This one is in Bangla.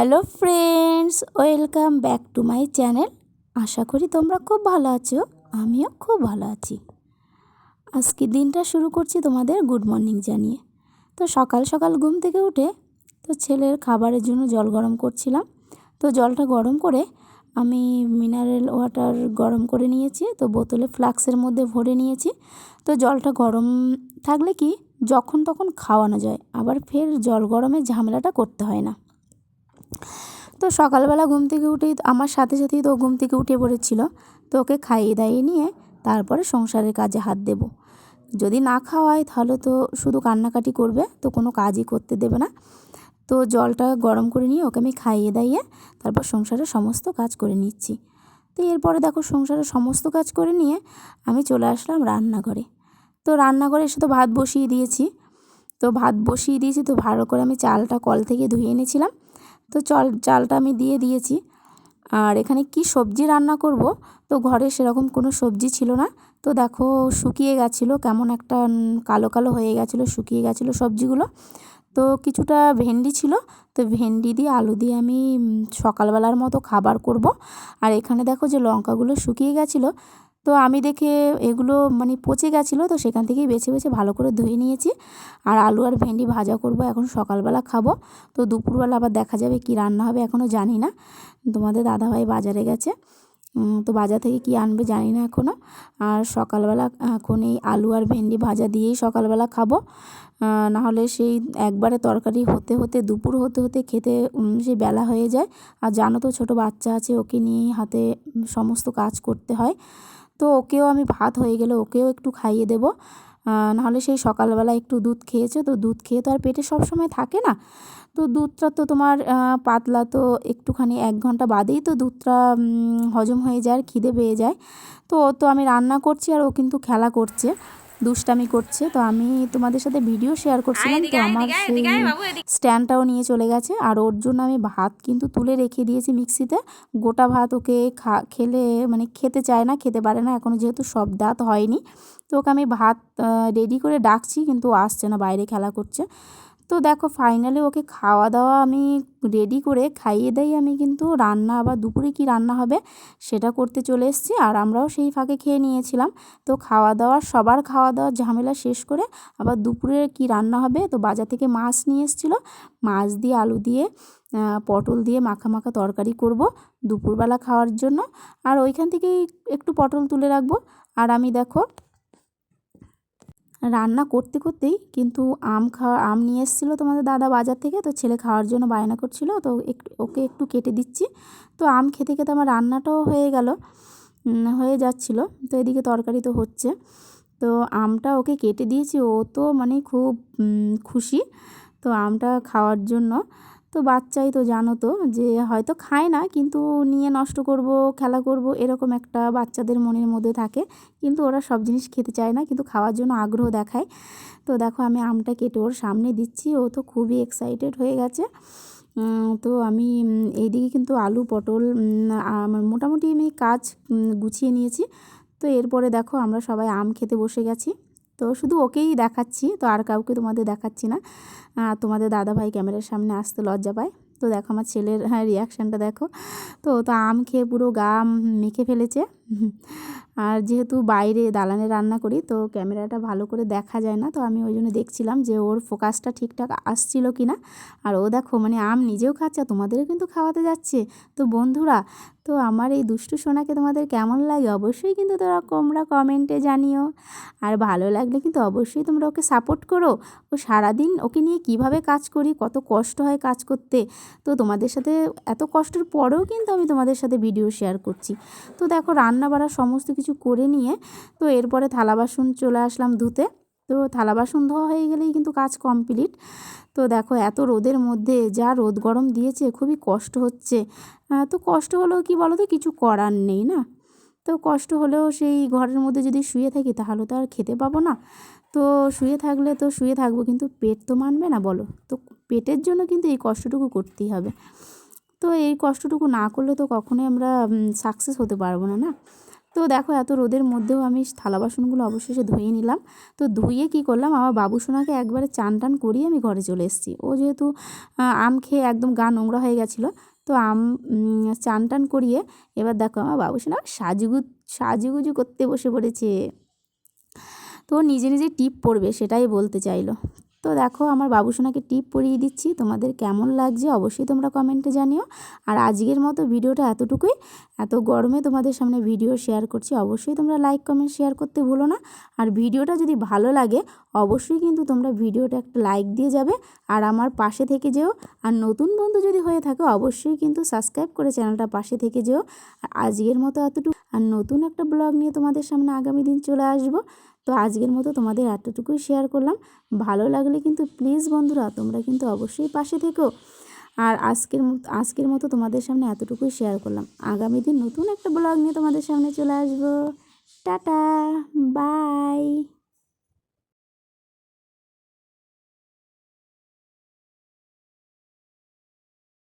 Hello friends, welcome back to my channel. আশা করি তোমরা খুব ভালো আছো, আমিও খুব ভালো আছি। আজকে দিনটা শুরু করছি তোমাদের গুড মর্নিং জানিয়ে। তো সকাল সকাল ঘুম থেকে উঠে তো ছেলের খাবারের জন্য জল গরম করছিলাম। তো জলটা গরম করে আমি মিনারেল ওয়াটার গরম করে নিয়েছি, তো বোতলে ফ্লাক্সের মধ্যে ভরে নিয়েছি। তো জলটা গরম থাকলে কি যখন তখন খাওয়ানো যায়, আবার ফের জল গরমের ঝামেলাটা করতে হয় না। তো সকালবেলা ঘুম থেকে উঠেই আমার সাথে সাথেই তো ঘুম থেকে উঠে পড়েছিল। তো ওকে খাইয়ে দাইয়ে নিয়ে তারপরে সংসারের কাজে হাত দেব। যদি না খাওয়ায় তাহলে তো শুধু কান্নাকাটি করবে, তো কোনো কাজই করতে দেবে না। তো জলটা গরম করে নিয়ে ওকে আমি খাইয়ে দাইয়ে তারপর সংসারের সমস্ত কাজ করে নিচ্ছি। তো এরপরে দেখো সংসারের সমস্ত কাজ করে নিয়ে আমি চলে আসলাম রান্নাঘরে। তো রান্নাঘরে এসে তো ভাত বসিয়ে দিয়েছি। তো ভাত বসিয়ে দিয়েছি তো ভালো করে আমি চালটা কল থেকে ধুয়ে এনেছিলাম। তো চল, চালটা আমি দিয়ে দিয়েছি। আর এখানে কি সবজি রান্না করব? তো ঘরে সেরকম কোনো সবজি ছিল না। তো দেখো শুকিয়ে গেছিল, কেমন একটা কালো কালো হয়ে গেছিল, শুকিয়ে গেছিল সবজিগুলো। তো কিছুটা ভেন্ডি ছিল, তো ভেন্ডি দিয়ে আলু দিয়ে আমি সকালবেলার মতো খাবার করব। আর এখানে দেখো যে লঙ্কাগুলো শুকিয়ে গেছিল তো আমি দেখে এগুলো মানে পচে গেছিল, তো সেখান থেকেই বেছে বেছে ভালো করে ধুয়ে নিয়েছি। আর আলু আর ভেন্ডি ভাজা করব এখন সকালবেলা খাব। তো দুপুরবেলা আবার দেখা যাবে কি রান্না হবে এখনও জানি না। তোমাদের দাদাভাই বাজারে গেছে। তো বাজার থেকে কি আনবে জানি না এখনও আর সকালবেলা এখন এই আলু আর ভেন্ডি ভাজা দিয়েই সকালবেলা খাব। নাহলে সেই একবারে তরকারি হতে হতে, দুপুর হতে হতে খেতে সেই বেলা হয়ে যায়। আর জানো তো ছোটো বাচ্চা আছে, ওকে নিয়েই হাতে সমস্ত কাজ করতে হয়। তো ওকেও আমি ভাত হয়ে গেলে ওকেও একটু খাইয়ে দেবো। নাহলে সেই সকালবেলা একটু দুধ খেয়েছে, তো দুধ খেয়ে তো আর পেটে সব সময় থাকে না। তো দুধটা তো তোমার পাতলা তো একটুখানি এক ঘণ্টা বাদেই তো দুধটা হজম হয়ে যায় আর খিদে পেয়ে যায়। তো তো আমি রান্না করছি আর ও কিন্তু খেলা করছে। দুষ্টামি করছে। তো আমি তোমাদের সাথে ভিডিও শেয়ার করছিলাম। তো আমার সেই স্ট্যান্ডটাও নিয়ে চলে গেছে। আর ওর জন্য আমি ভাত কিন্তু তুলে রেখে দিয়েছি মিক্সিতে। গোটা ভাত ওকে খা খেলে মানে খেতে চায় না খেতে পারে না। এখনও যেহেতু সব দাঁত হয়নি। তো ওকে আমি ভাত রেডি করে ডাকছি কিন্তু আসছে না বাইরে খেলা করছে। তো দেখো ফাইনালি ওকে খাওয়া দাওয়া আমি রেডি করে খাইয়ে দেই আমি কিন্তু। রান্না আবার দুপুরে কি রান্না হবে সেটা করতে চলে এসেছি আর আমরাও সেই ফাঁকে খেয়ে নিয়েছিলাম। তো খাওয়া দাওয়া, সবার খাওয়া দাওয়ার ঝামেলা শেষ করে আবার দুপুরে কি রান্না হবে? তো বাজার থেকে মাছ নিয়ে এসেছিল। মাছ দিয়ে আলু দিয়ে পটল দিয়ে মাখা মাখা তরকারি করব দুপুরবেলা খাওয়ার জন্য। আর ওইখান থেকেই একটু পটল তুলে রাখব। আর আমি দেখো রান্না করতে করতেই কিন্তু আম খাওয়া আম নিয়ে এসেছিল তোমাদের দাদা বাজার থেকে, তো ছেলে খাওয়ার জন্য বায়না করছিল, তো একটু, ওকে একটু কেটে দিচ্ছি। তো আম খেতে খেতে আমার রান্নাটাও হয়ে গেল হয়ে যাচ্ছিল। তো এদিকে তরকারি তো হচ্ছে। তো আমটা ওকে কেটে দিয়েছি, ও তো মানে খুব খুশি। তো আমটা খাওয়ার জন্য তো বাচ্চাই তো জানো তো যে হয়তো খায় না, কিন্তু নিয়ে নষ্ট করব, খেলা করব, এরকম একটা বাচ্চাদের মনের মধ্যে থাকে। কিন্তু ওরা সব জিনিস খেতে চায় না, কিন্তু খাওয়ার জন্য আগ্রহ দেখায়। তো দেখো আমি আমটা কেটে ওর সামনে দিচ্ছি, ও তো খুবই এক্সাইটেড হয়ে গেছে। তো আমি এইদিকে কিন্তু আলু, পটল আমার মোটামুটি আমি কাজ গুছিয়ে নিয়েছি। তো এরপরে দেখো আমরা সবাই আম খেতে বসে গেছি। তো শুধু ওকেই দেখাচ্ছি, তো আর কাউকে তোমাদের দেখাচ্ছি না। তোমাদের দাদাভাই ক্যামেরার সামনে আসতে লজ্জা পায়। তো দেখো আমার ছেলের হ্যাঁ রিয়াকশানটা দেখো। তো তো আম খেয়ে পুরো গা মেখে ফেলেছে। আর যেহেতু বাইরে দালানে রান্না করি, তো ক্যামেরাটা ভালো করে দেখা যায় না। তো আমি ওই জন্য দেখছিলাম যে ওর ফোকাসটা ঠিকঠাক আসছিল কি না আর ও দেখো মানে আম নিজেও খাচ্ছে তোমাদেরও কিন্তু খাওয়াতে যাচ্ছে। তো বন্ধুরা, তো আমার এই দুষ্টু সোনাকে তোমাদের কেমন লাগে অবশ্যই কিন্তু তোরা তোমরা কমেন্টে জানিও। আর ভালো লাগলে কিন্তু অবশ্যই তোমরা ওকে সাপোর্ট করো। ও সারাদিন ওকে নিয়ে কীভাবে কাজ করি, কত কষ্ট হয় কাজ করতে। তো তোমাদের সাথে এত কষ্টের পরেও কিন্তু আমি তোমাদের সাথে ভিডিও শেয়ার করছি। তো দেখো রান্না বাড়া সমস্ত কিছু করে নিয়ে, তো এরপরে থালা বাসন চলে আসলাম ধুতে। তো থালা বাসন ধোয়া হয়ে গেলেই কিন্তু কাজ কমপ্লিট তো দেখো, এত রোদের মধ্যে যা রোদ গরম দিয়েছে, খুবই কষ্ট হচ্ছে। তো কষ্ট হলেও কি বলো তো কিছু করার নেই না? তো কষ্ট হলেও সেই ঘরের মধ্যে যদি শুয়ে থাকি তাহলে তো আর খেতে পাবো না। তো শুয়ে থাকলে তো শুয়ে থাকব কিন্তু পেট তো মানবে না বলো। তো পেটের জন্য কিন্তু এই কষ্টটুকু করতেই হবে। তো এই কষ্টটুকু না করলে তো কখনোই আমরা সাকসেস হতে পারব না না? তো দেখো এত রোদের মধ্যেও আমি থালা বাসনগুলো অবশেষে ধুয়ে নিলাম। তো ধুয়ে কি করলাম? আমার বাবু সোনাকে একবারে চান টান করিয়ে আমি ঘরে চলে এসেছি। ও যেহেতু আম খেয়ে একদম গা নোংরা হয়ে গেছিল তো আম চান টান করিয়ে এবার দেখো আমার বাবু সোনা সাজুগু, সাজুগুজু করতে বসে পড়েছে। তো নিজে নিজে টিপ পড়বে সেটাই বলতে চাইলো। তো দেখো আমার বাবুসোনাকে টিপ পরিয়ে দিচ্ছি। তোমাদের কেমন লাগছে অবশ্যই তোমরা কমেন্টে জানিও। আর আজকের মতো ভিডিওটা এতটুকুই। এত গরমে তোমাদের সামনে ভিডিও শেয়ার করছি। অবশ্যই তোমরা লাইক কমেন্ট শেয়ার করতে ভুলো না। আর ভিডিওটা যদি ভালো লাগে অবশ্যই কিন্তু তোমরা ভিডিওটা একটা লাইক দিয়ে যাবে আর আমার পাশে থেকে যেও। আর নতুন বন্ধু যদি হয়ে থাকে, অবশ্যই কিন্তু সাবস্ক্রাইব করে চ্যানেলটা পাশে থেকে যেও। আর আজকের মতো এতটুকু। আর নতুন একটা ব্লগ নিয়ে তোমাদের সামনে আগামী দিন চলে আসব। তো আজকের মতো তোমাদের এতটুকুই শেয়ার করলাম। ভালো লাগলে কিন্তু প্লিজ বন্ধুরা, তোমরা কিন্তু অবশ্যই পাশে থেকো। আর আজকের আজকের মতো তোমাদের সামনে এতটুকুই শেয়ার করলাম। আগামী দিন নতুন একটা ব্লগ নিয়ে তোমাদের সামনে চলে আসব। টাটা, বাই।